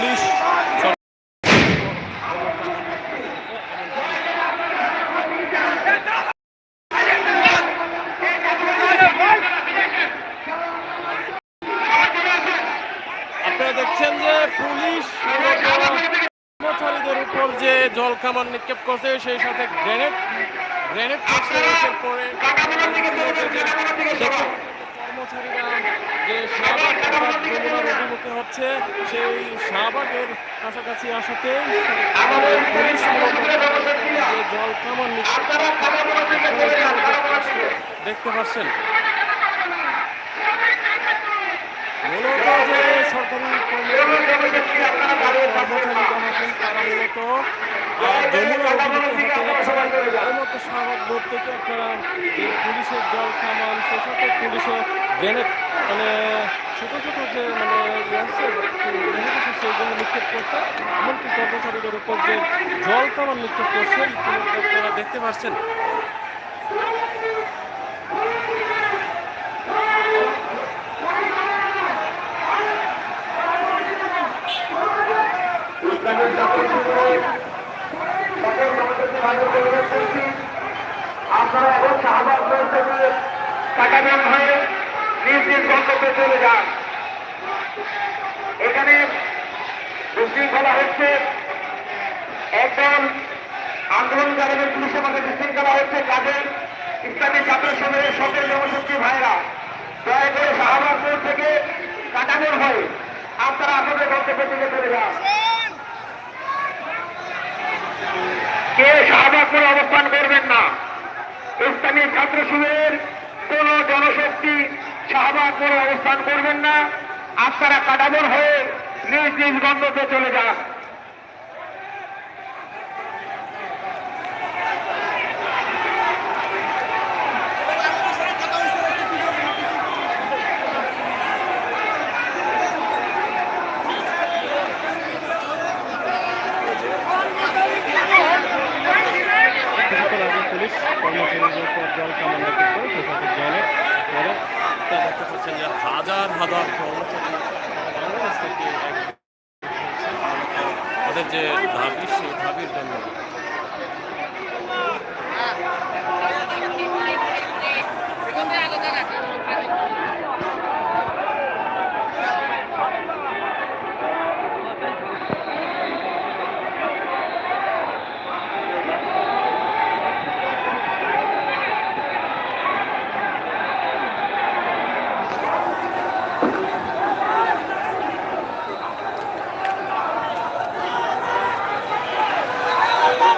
Police দেখছেন যে police কর্মচারীদের উপর যে নিক্ষেপ করছে সেই সাথে যে শাহবাগ যমুনার অভিমুখে হচ্ছে সেই শাহবাগের কাছাকাছি আসাতে পুলিশ যে জল কামান দেখতে পাচ্ছেন মূলত যে সরকারি কর্মচারীগণ আছেন তারা মূলত যাচ্ছে শাহবাগ বোর্ড থেকে আপনারা যে পুলিশের জল কামান সে সাথে পুলিশের গ্রেনেড মানে ছোটো ছোটো যে মানে আছে গ্রেনেড নিক্ষেপ করছে। এমনকি কর্মচারীদের উপর যে জল কামান নিক্ষেপ করছে ইতিমধ্যে আপনারা দেখতে পাচ্ছেন আপনারা এখন শাহবাগ মোড় থেকে কাটাবেন হয়ে নিজ নিজ গন্তব্যে চলে যান। এখানে বিশৃঙ্খলা হচ্ছে। একদল আন্দোলনকারীদের পুলিশের মধ্যে বিশৃঙ্খলা হচ্ছে। কাদের ইসলামী ছাত্র সংঘের সকল জনশক্তি ভাইরা, দয়া করে শাহবাগ থেকে কাটানোর হয়ে আপনারা আপনাদের গন্তব্যে থেকে চলে যান। কে শাহবাগপুরে অবস্থান করবেন না? ইসলামী ছাত্র শিবিরের কোন জনশক্তি শাহবাগপুরে অবস্থান করবেন না। আপনারা কাটাবর হয়ে নিজ নিজ গন্তব্যে চলে যান। কর্মচারীদের উপর জল কামান নিক্ষেপ করে সে সাথে গ্রেনেড তা যে হাজার সেই দাবির জন্য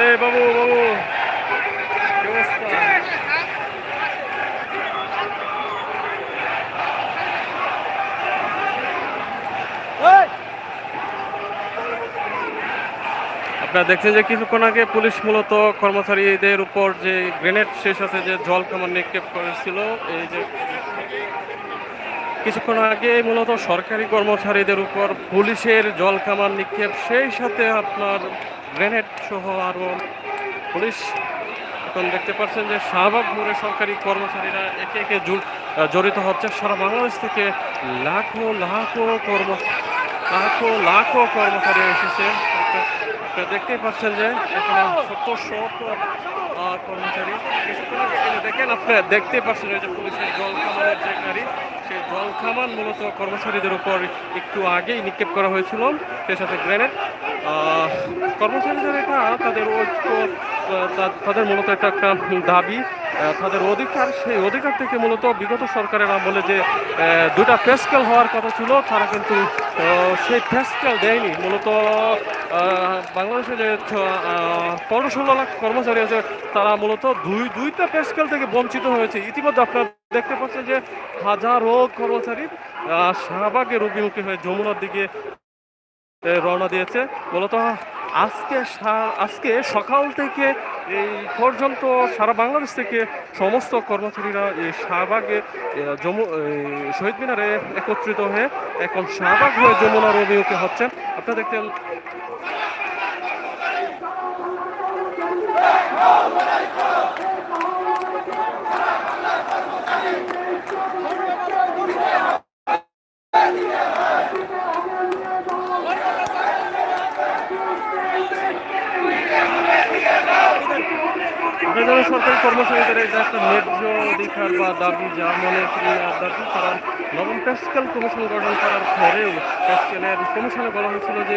এই বাবু বাবু কি অবস্থা আপনারা দেখছেন যে কিছুক্ষণ আগে পুলিশ মূলত কর্মচারীদের উপর যে গ্রেনেড শেষ আছে, যে জল কামান নিক্ষেপ করেছিল, এই যে কিছুক্ষণ আগে মূলত সরকারি কর্মচারীদের উপর পুলিশের জল কামান নিক্ষেপ, সেই সাথে আপনার গ্রেনেড সহ আরও পুলিশ। এখন দেখতে পাচ্ছেন যে শাহবাগ মোড়ে সরকারি কর্মচারীরা একে একে জড়িত হচ্ছে। সারা বাংলাদেশ থেকে লাখো লাখো কর্ম, লাখো লাখো কর্মচারী এসেছে। আপনারা- দেখতেই পাচ্ছেন যে এখানে শত শত কর্মচারী দেখেন, আপনারা দেখতেই পাচ্ছেন যে পুলিশের জল খামারের যে গাড়ি, সেই জল খামান মূলত কর্মচারীদের উপর একটু আগেই নিক্ষেপ করা হয়েছিল, সেই সাথে গ্রেনেড। কর্মচারীদের এটা তাদের তাদের মূলত এটা একটা দাবি তাদের অধিকার। সেই অধিকার থেকে মূলত বিগত সরকারের আমলে যে দুটা প্রেসকেল হওয়ার কথা ছিল, তারা কিন্তু সেই প্রেসকেল দেয়নি। মূলত আহ, বাংলাদেশে যে পনেরো ষোলো লাখ কর্মচারী আছে। তারা মূলত দুই দুইটা পেস্কেল থেকে বঞ্চিত হয়েছে। ইতিমধ্যে আপনারা দেখতে পাচ্ছেন যে হাজারো কর্মচারী শাহবাগের অভিমুখী হয়ে যমুনার দিকে রওনা দিয়েছে। মূলত আজকে আজকে সকাল থেকে এই পর্যন্ত সারা বাংলাদেশ থেকে সমস্ত কর্মচারীরা এই শাহবাগে যমু শহীদ মিনারে একত্রিত হয়ে এখন শাহবাগ হয়ে যমুনার অভিমুখে হচ্ছে আপনারা দেখতেন আপনাদের সরকারি কর্মচারীদের একটা ন্যায্য অধিকার বা দাবি যা মনে দাবি, কারণ নবম প্যাসকেল কমিশন গঠন করার পরেও প্যাসকেলের কমিশনে বলা হয়েছিল যে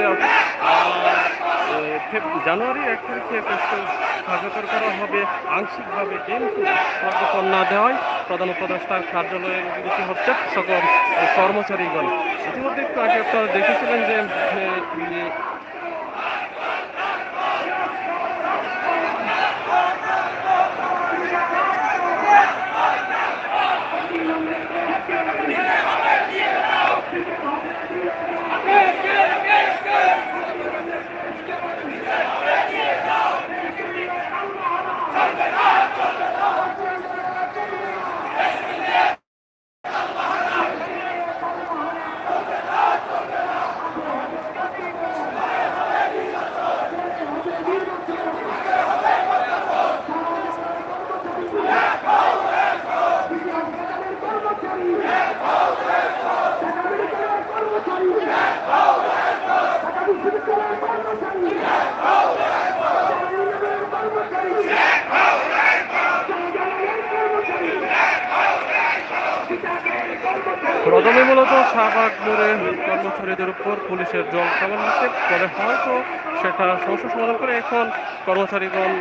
জানুয়ারি এক তারিখে প্যাসকেল কার্যকর করা হবে আংশিকভাবে, কিন্তু প্রজ্ঞাপন না দেওয়ায় প্রধান উপদেষ্টার কার্যালয়ের অভিমুখী হচ্ছে সকল কর্মচারীগণ। ইতিমধ্যে একটু আগে আপনারা দেখেছিলেন যে প্রথমে মূলত শাহবাগ মোড়ে কর্মচারীদের উপর পুলিশের জল নিক্ষেপ করে। হয়তো সেটা সমস্যা সমাধান করে এখন কর্মচারীগণ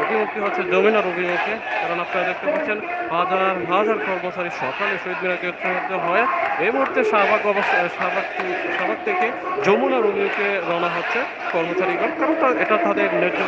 অভিমুখী হচ্ছে জমিনার অভিমুখে। কারণ আপনারা দেখতে পাচ্ছেন, হাজার হাজার কর্মচারী সকালে শহীদ মিনারকে উৎসাহিত হয় এই মুহূর্তে শাহবাগ অবস্থা, শাহবাগ শাহবাগ থেকে যমুনার অভিমুখে রওনা হচ্ছে কর্মচারীগণ। কারণ এটা তাদের ন্যায্য